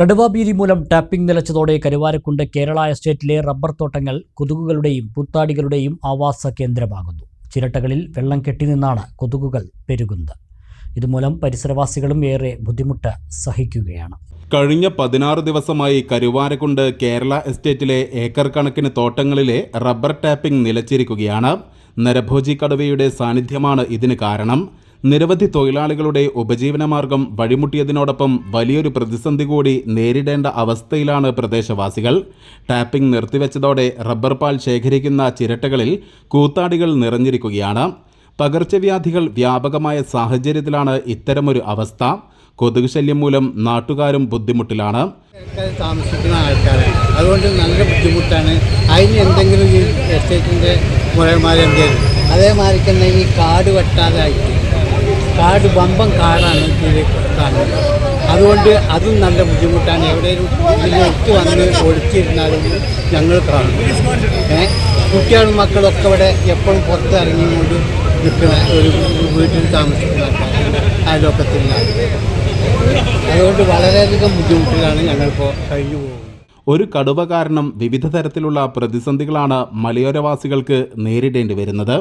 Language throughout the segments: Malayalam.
കടുവാഭീതി മൂലം ടാപ്പിംഗ് നിലച്ചതോടെ കരുവാരക്കുണ്ട് കേരള എസ്റ്റേറ്റിലെ റബ്ബർ തോട്ടങ്ങൾ കൊതുകുകളുടെയും പുത്താടികളുടെയും ആവാസ കേന്ദ്രമാകുന്നു. ചിരട്ടകളിൽ വെള്ളം കെട്ടി നിന്നാണ് കൊതുകുകൾ പെരുകുന്നത്. ഇതുമൂലം പരിസരവാസികളും ഏറെ ബുദ്ധിമുട്ട് സഹിക്കുകയാണ്. കഴിഞ്ഞ പതിനാറ് ദിവസമായി കരുവാരക്കുണ്ട് കേരള എസ്റ്റേറ്റിലെ ഏക്കർ കണക്കിന് തോട്ടങ്ങളിലെ റബ്ബർ ടാപ്പിംഗ് നിലച്ചിരിക്കുകയാണ്. നരഭോജി കടുവയുടെ സാന്നിധ്യമാണ് ഇതിന് കാരണം. നിരവധി തൊഴിലാളികളുടെ ഉപജീവനമാർഗം വഴിമുട്ടിയതിനോടൊപ്പം വലിയൊരു പ്രതിസന്ധി കൂടി നേരിടേണ്ട അവസ്ഥയിലാണ് പ്രദേശവാസികൾ. ടാപ്പിംഗ് നിർത്തിവെച്ചതോടെ റബ്ബർ പാൽ ശേഖരിക്കുന്ന ചിരട്ടകളിൽ കൂത്താടികൾ നിറഞ്ഞിരിക്കുകയാണ്. പകർച്ചവ്യാധികൾ വ്യാപകമായ സാഹചര്യത്തിലാണ് ഇത്തരമൊരു അവസ്ഥ. കൊതുക് ശല്യം മൂലം നാട്ടുകാരും ബുദ്ധിമുട്ടിലാണ്. താമസിക്കുന്ന ആൾക്കാരാണ്. അതുകൊണ്ട് നല്ല ബുദ്ധിമുട്ടാണ്. അതിന് എന്തെങ്കിലും ഈ എസ്റ്റേറ്റിന്റെ മുഴന്മാർ എന്തെങ്കിലും അതേമാതിരി തന്നെ ഈ കാട് വെട്ടാതായിട്ട് കാട് വമ്പം കാടാണ് ഇതിൽ കാണുന്നത് അതുകൊണ്ട് അതും നല്ല ബുദ്ധിമുട്ടാണ്. എവിടെയും ഒത്തു വന്ന് ഒഴിച്ചിരുന്നാലും ഞങ്ങൾ കാണും. ഏ? കുട്ടികളും മക്കളൊക്കെ ഇവിടെ എപ്പോഴും പുറത്ത് ഇറങ്ങിക്കൊണ്ട് നിൽക്കുന്ന ഒരു വീട്ടിൽ താമസിക്കുന്ന ആ ആൾക്കാർ അതുകൊണ്ട് വളരെയധികം ബുദ്ധിമുട്ടിലാണ് ഞങ്ങളിപ്പോൾ കഴിഞ്ഞു പോകുന്നത്. ഒരു കടുവ കാരണം വിവിധ തരത്തിലുള്ള പ്രതിസന്ധികളാണ് മലയോരവാസികൾക്ക് നേരിടേണ്ടി വരുന്നത്.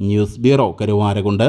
News bureau Karuvarakundu.